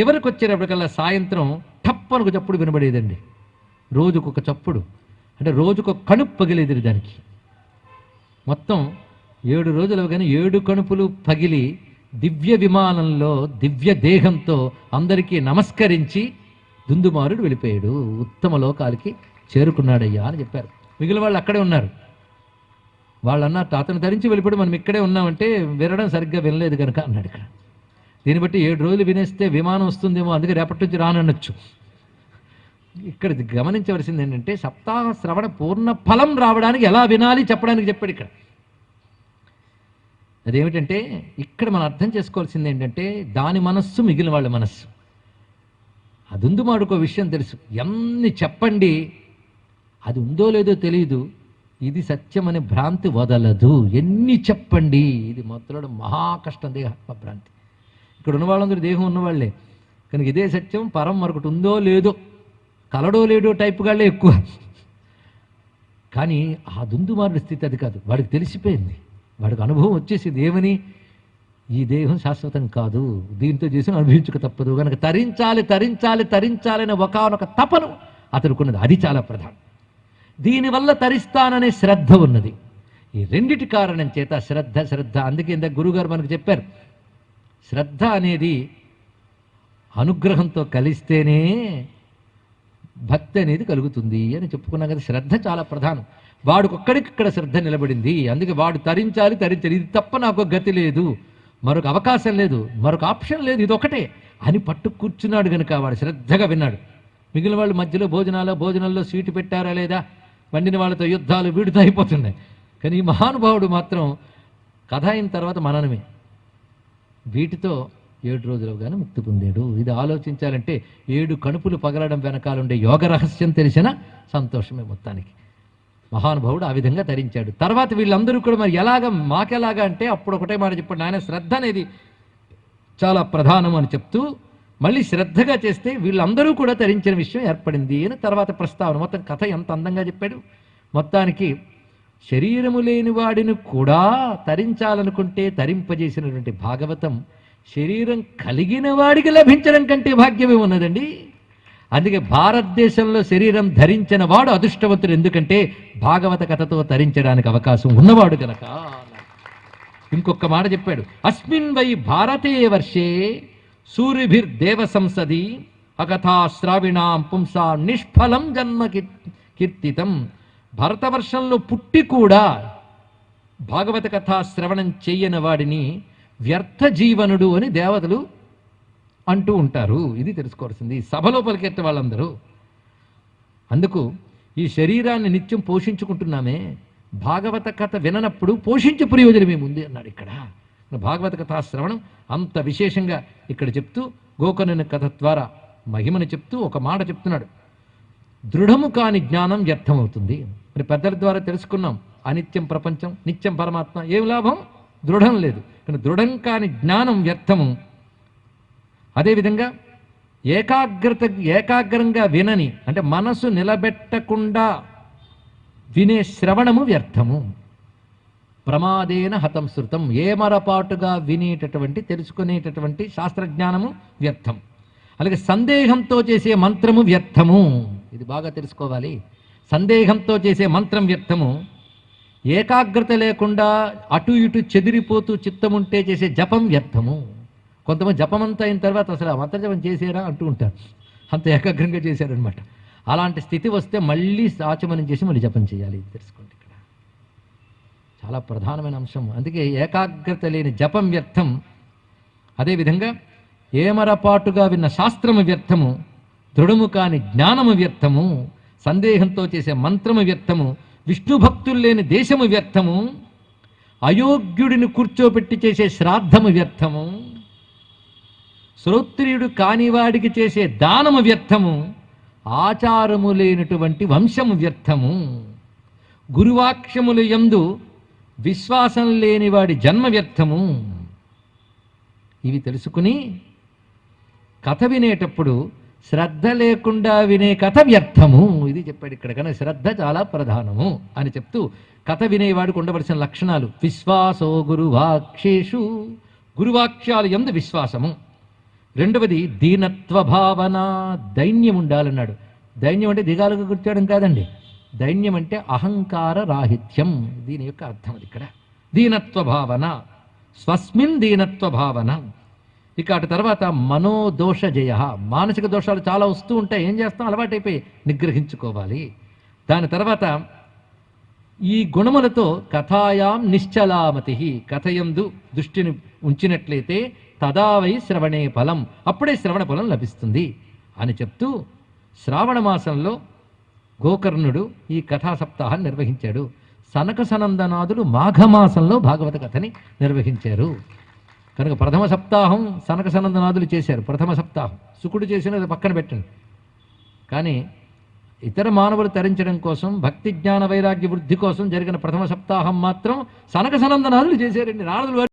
చివరికి వచ్చేటప్పటికల్లా సాయంత్రం టప్పనకు చప్పుడు వినబడేదండి. రోజుకొక చప్పుడు. అంటే రోజుకొక కణుపు పగిలేది దానికి. మొత్తం ఏడు రోజులు కానీ ఏడు కణుపులు పగిలి దివ్య విమానంలో దివ్య దేహంతో అందరికీ నమస్కరించి దుందుమారుడు వెళ్ళిపోయాడు. ఉత్తమ లోకాలకి చేరుకున్నాడయ్యా అని చెప్పారు. మిగిలిన వాళ్ళు అక్కడే ఉన్నారు. వాళ్ళు అన్నారు అతను ధరించి వెళ్ళిపోయి మనం ఇక్కడే ఉన్నామంటే వినడం సరిగ్గా వినలేదు కనుక అన్నాడు ఇక్కడ. దీన్ని బట్టి ఏడు రోజులు వినేస్తే విమానం వస్తుందేమో అందుకే రేపటి నుంచి రానచ్చు ఇక్కడ గమనించవలసింది ఏంటంటే సప్తాహ శ్రవణ పూర్ణ ఫలం రావడానికి ఎలా వినాలి చెప్పడానికి చెప్పాడు ఇక్కడ. అదేమిటంటే ఇక్కడ మనం అర్థం చేసుకోవాల్సింది ఏంటంటే దాని మనస్సు మిగిలిన వాళ్ళ మనస్సు. అదుందుమాడుకో విషయం తెలుసు. ఎన్ని చెప్పండి అది ఉందో లేదో తెలియదు ఇది సత్యమనే భ్రాంతి వదలదు. ఎన్ని చెప్పండి ఇది మొదలడం మహా కష్టం దేహాత్మ భ్రాంతి. ఇక్కడ ఉన్న వాళ్ళందరూ దేహం ఉన్నవాళ్ళే. కనుక ఇదే సత్యం పరం మరొకటి ఉందో లేదో కలడో లేడో టైప్ గాళ్ళే ఎక్కువ. కానీ ఆ దుందుమారుడి స్థితి అది కాదు. వాడికి తెలిసిపోయింది. వాడికి అనుభవం వచ్చేసింది. ఏమని? ఈ దేహం శాశ్వతం కాదు. దీంతో చేసి అనుభవించక తప్పదు. కనుక తరించాలి తరించాలి తరించాలనే ఒకనొక తపను అతనుకున్నది. అది చాలా ప్రధానం. దీనివల్ల తరిస్తాననే శ్రద్ధ ఉన్నది. ఈ రెండిటి కారణం చేత శ్రద్ధ శ్రద్ధ. అందుకే ఇందాక గురుగారు మనకు చెప్పారు. శ్రద్ధ అనేది అనుగ్రహంతో కలిస్తేనే భక్తి అనేది కలుగుతుంది అని చెప్పుకున్నాం కదా. శ్రద్ధ చాలా ప్రధానం. వాడికొక్కడికి ఇక్కడ శ్రద్ధ నిలబడింది. అందుకే వాడు తరించాలి తరించాలి. ఇది తప్ప నాకు గతి లేదు. మరొక అవకాశం లేదు. మరొక ఆప్షన్ లేదు. ఇది ఒకటే అని పట్టు కూర్చున్నాడు కనుక వాడు శ్రద్ధగా విన్నాడు. మిగిలిన వాళ్ళు మధ్యలో భోజనాలు భోజనాల్లో స్వీటు పెట్టారా లేదా? వండిన వాళ్ళతో యుద్ధాలు వీడుతో అయిపోతున్నాయి. కానీ ఈ మహానుభావుడు మాత్రం కథ అయిన తర్వాత మననమే. వీటితో ఏడు రోజులుగానే ముక్తి పొందాడు. ఇది ఆలోచించాలంటే ఏడు కణుపులు పగలడం వెనకాలుండే యోగ రహస్యం తెలిసిన సంతోషమే మొత్తానికి. మహానుభావుడు ఆ విధంగా ధరించాడు. తర్వాత వీళ్ళందరూ కూడా మరి ఎలాగ మాకెలాగా అంటే అప్పుడు ఒకటే మాట చెప్పండి. ఆయన శ్రద్ధ అనేది చాలా ప్రధానం అని చెప్తూ మళ్ళీ శ్రద్ధగా చేస్తే వీళ్ళందరూ కూడా ధరించిన విషయం ఏర్పడింది అని తర్వాత ప్రస్తావన. మొత్తం కథ ఎంత అందంగా చెప్పాడు. మొత్తానికి శరీరము లేని వాడిని కూడా తరించాలనుకుంటే తరింపజేసినటువంటి భాగవతం శరీరం కలిగిన వాడికి లభించడం కంటే భాగ్యమే ఉన్నదండి. అందుకే భారతదేశంలో శరీరం ధరించిన వాడు అదృష్టవంతుడు. ఎందుకంటే భాగవత కథతో తరించడానికి అవకాశం ఉన్నవాడు కనుక ఇంకొక మాట చెప్పాడు. అస్మిన్ వై భారతే వర్షే సూర్యభిర్ దేవ సంసది అకథా శ్రావిణాం పుంసా నిష్ఫలం జన్మ కీర్తితం. భరతవర్షంలో పుట్టి కూడా భాగవత కథా శ్రవణం చెయ్యని వాడిని వ్యర్థ జీవనుడు అని దేవతలు అంటూ ఉంటారు. ఇది తెలుసుకోవాల్సింది. సభలో పలికెత్తే వాళ్ళందరూ. అందుకు ఈ శరీరాన్ని నిత్యం పోషించుకుంటున్నామే. భాగవత కథ విననప్పుడు పోషించే ప్రయోజనం ఏముంది అన్నాడు ఇక్కడ. భాగవత కథా శ్రవణం అంత విశేషంగా ఇక్కడ చెప్తూ గోకర్ణన కథ ద్వారా మహిమను చెప్తూ ఒక మాట చెప్తున్నాడు. దృఢము కాని జ్ఞానం వ్యర్థమవుతుంది. మరి పెద్దల ద్వారా తెలుసుకున్నాం. అనిత్యం ప్రపంచం నిత్యం పరమాత్మ. ఏం లాభం? దృఢం లేదు. కానీ దృఢం కాని జ్ఞానం వ్యర్థము. అదేవిధంగా ఏకాగ్రత ఏకాగ్రంగా వినని అంటే మనసు నిలబెట్టకుండా వినే శ్రవణము వ్యర్థము. ప్రమాదేన హతం శృతం. ఏమరపాటుగా వినేటటువంటి తెలుసుకునేటటువంటి శాస్త్రజ్ఞానము వ్యర్థం. అలాగే సందేహంతో చేసే మంత్రము వ్యర్థము. ఇది బాగా తెలుసుకోవాలి. సందేహంతో చేసే మంత్రం వ్యర్థము ఏకాగ్రత లేకుండా అటు ఇటు చెదిరిపోతూ చిత్తముంటే చేసే జపం వ్యర్థము. కొంతమంది జపం అంతా అయిన తర్వాత అసలు ఆ మంత్ర జపం చేసేరా అంటూ ఉంటారు. అంత ఏకాగ్రంగా చేశారనమాట అలాంటి స్థితి వస్తే మళ్ళీ ఆచమనం చేసి మళ్ళీ జపం చేయాలి తెలుసుకోండి ఇక్కడ. చాలా ప్రధానమైన అంశం అందుకే ఏకాగ్రత లేని జపం వ్యర్థం. అదేవిధంగా ఏమరపాటుగా విన్న శాస్త్రము వ్యర్థము దృఢము కాని జ్ఞానము వ్యర్థము. సందేహంతో చేసే మంత్రము వ్యర్థము విష్ణు భక్తులు లేని దేశము వ్యర్థము అయోగ్యుడిని కూర్చోబెట్టి చేసే శ్రాద్ధము వ్యర్థము శ్రోత్రియుడు కానివాడికి చేసే దానము వ్యర్థము ఆచారము లేనటువంటి వంశము వ్యర్థము. గురువాక్ష్యములు యందు విశ్వాసం లేనివాడి జన్మ వ్యర్థము. ఇవి తెలుసుకుని కథ వినేటప్పుడు శ్రద్ధ లేకుండా వినే కథ వ్యర్థము. ఇది చెప్పాడు ఇక్కడ కనుక శ్రద్ధ చాలా ప్రధానము అని చెప్తూ కథ వినేవాడికి ఉండవలసిన లక్షణాలు. విశ్వాసో గురువాక్షేషు గురువాక్యాలు ఎందు విశ్వాసము. రెండవది దీనత్వ భావన దైన్యం ఉండాలన్నాడు. దైన్యం అంటే దిగాలుగా కూర్చోవడం కాదండి. దైన్యం అంటే అహంకార రాహిత్యం. దీని యొక్క అర్థం అది ఇక్కడ. దీనత్వ భావన. స్వస్మిన్ దీనత్వ భావన. ఇక అటు తర్వాత మనోదోష జయ. మానసిక దోషాలు చాలా వస్తూ ఉంటాయి. ఏం చేస్తాం? అలవాటైపోయి నిగ్రహించుకోవాలి. దాని తర్వాత ఈ గుణములతో కథాయాం నిశ్చలామతి. కథయందు దృష్టిని ఉంచినట్లయితే తదావై శ్రవణే ఫలం. అప్పుడే శ్రవణ ఫలం లభిస్తుంది అని చెప్తూ శ్రావణ మాసంలో గోకర్ణుడు ఈ కథా సప్తాహాన్ని నిర్వహించాడు. సనక సనందనాథుడు మాఘమాసంలో భాగవత కథని నిర్వహించారు. కనుక ప్రథమ సప్తాహం సనక సనందనాథులు చేశారు. ప్రథమ సప్తాహం. శుకుడు చేసినది పక్కన పెట్టండి. కానీ ఇతర మానవులు తరించడం కోసం భక్తి జ్ఞాన వైరాగ్య వృద్ధి కోసం జరిగిన ప్రథమ సప్తాహం మాత్రం సనక సనందనాథులు చేశారండి. నారదులు